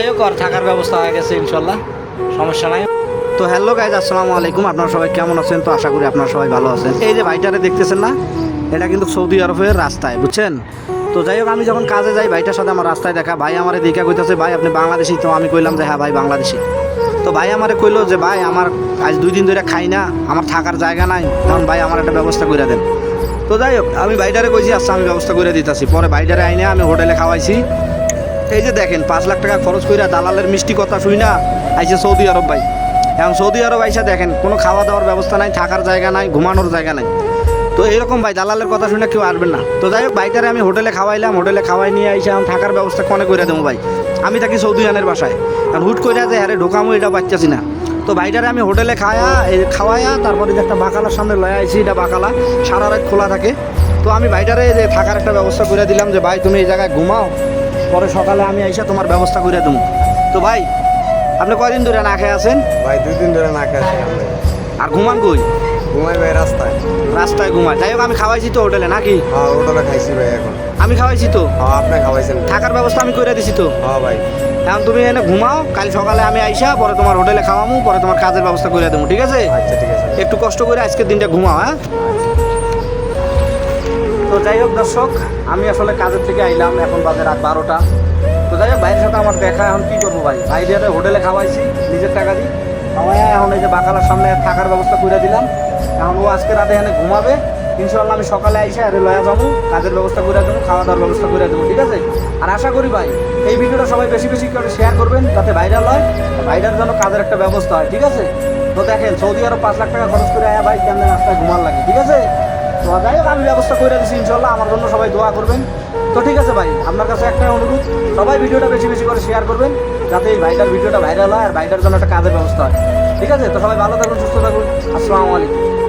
যাই হোক, আর থাকার ব্যবস্থা হয়ে গেছে, ইনশাল্লাহ। সমস্যা নাই। তো হ্যালো গাইজ আসসালামু আলাইকুম। আপনারা সবাই কেমন আছেন? তো আশা করি আপনারা সবাই ভালো আছেন। এই যে ভাইটারে দেখতেছেন না, এটা কিন্তু সৌদি আরবের রাস্তায়, বুঝছেন? তো যাই হোক, আমি যখন কাজে যাই, ভাইটার সাথে আমার রাস্তায় দেখা, ভাই আমারে দেখা কইতেছে, ভাই, আপনি বাংলাদেশি? তো আমি কইলাম যে হ্যাঁ ভাই, বাংলাদেশি। তো ভাই আমারে কইলো যে, ভাই, আমার আজ দুই দিন ধরে খাই না, আমার থাকার জায়গা নাই তখন ভাই আমার একটা ব্যবস্থা করে দেন। তো যাই হোক, আমি ভাইটারে কইছি আচ্ছা আমি ব্যবস্থা করে দিতেছি। পরে ভাইটারে আইনে আমি হোটেলে খাওয়াইছি। এই যে দেখেন, পাঁচ লাখ টাকা খরচ কইরা দালালের মিষ্টি কথা শুই না আইসে সৌদি আরব ভাই। এখন সৌদি আরব আইসা দেখেন, কোনো খাওয়া দাওয়ার ব্যবস্থা নাই, থাকার জায়গা নাই, ঘুমানোর জায়গা নাই। তো এরকম ভাই, দালালের কথা শুনে কেউ আসবেন না। তো যাই হোক, ভাইটারে আমি হোটেলে খাওয়াইলাম, হোটেলে খাওয়াই নিয়ে আইসা এখন থাকার ব্যবস্থা কনে করে দেবো ভাই? আমি থাকি সৌদি আনের বাসায়। কারণ হুট করে যে, আরে ঢোকামো, এটা পাচ্ছি না। তো ভাইটারে আমি হোটেলে খাওয়া খাওয়াইয়া তারপরে যে একটা বাকালার সামনে লয়ে আইছি, এটা বাকালা, সারা রাত খোলা থাকে। তো আমি ভাইটারে যে থাকার একটা ব্যবস্থা করে দিলাম যে, ভাই, তুমি এই জায়গায় ঘুমাও। পরে সকালে আমি আইসা তোমার ব্যবস্থা করে দেবো তো ভাই আপনি কয়দিন ধরে না খেয়ে আছেন? ভাই দুই দিন ধরে না খেয়ে ভাই আর ঘুমান কই? ঘুমাই ভাই রাস্তায়। রাস্তায় ঘুমায়। যাই হোক আমি খাওয়াইছি তো হোটেলে নাকি? হ্যাঁ ওটা খাইছি ভাই এখন। আমি খাওয়াইছি তো? হ্যাঁ আপনি খাওয়াইছেন। থাকার ব্যবস্থা আমি করে দিছি তো? হ্যাঁ ভাই। এখন তুমি এনে ঘুমাও কাল সকালে আমি আইসা পরে তোমার হোটেলে খাওয়ামু পরে তোমার কাজের ব্যবস্থা করে দেবো ঠিক আছে? আচ্ছা ঠিক আছে। একটু কষ্ট করে আজকের দিনটা ঘুমাও হ্যাঁ? তো যাই হোক দর্শক, আমি আসলে কাজের থেকে আইলাম, এখন বাজে রাত বারোটা। তো যাই হোক, ভাইয়ের সাথে আমার দেখা, এখন কি করব ভাই? ভাইদের হোটেলে খাওয়াইছি, নিজের টাকা দিই। খাওয়াই এখন এই যে বাকালার সামনে থাকার ব্যবস্থা করে দিলাম। এখন ও আজকে রাতে এখানে ঘুমাবে। ইনশাল্লাহ আমি সকালে আইসা আরে লয়া যাব, কাজের ব্যবস্থা করে দেবো খাওয়া দাওয়ার ব্যবস্থা করে দেবো, ঠিক আছে? আর আশা করি ভাই, এই ভিডিওটা সবাই বেশি বেশি করে শেয়ার করবেন, যাতে ভাইরাল হয়, ভাইরাল যেন কাজের একটা ব্যবস্থা হয়, ঠিক আছে? তো দেখেন, সৌদি আরব পাঁচ লাখ টাকা খরচ করে আয়া ভাই, কেমন রাস্তায় ঘুমার লাগে, ঠিক আছে? যাই হোক, আমি ব্যবস্থা করে দিচ্ছি ইনশাল্লাহ আমার জন্য সবাই দোয়া করবেন। তো ঠিক আছে ভাই, আপনার কাছে একটা অনুরোধ, সবাই ভিডিওটা বেশি বেশি করে শেয়ার করবেন, যাতে এই ভাইটার ভিডিওটা ভাইরাল হয় আর ভাইটার জন্য একটা কাজের ব্যবস্থা হয়। ঠিক আছে? তো সবাই ভালো থাকুন, সুস্থ থাকুন। আসসালামু আলাইকুম।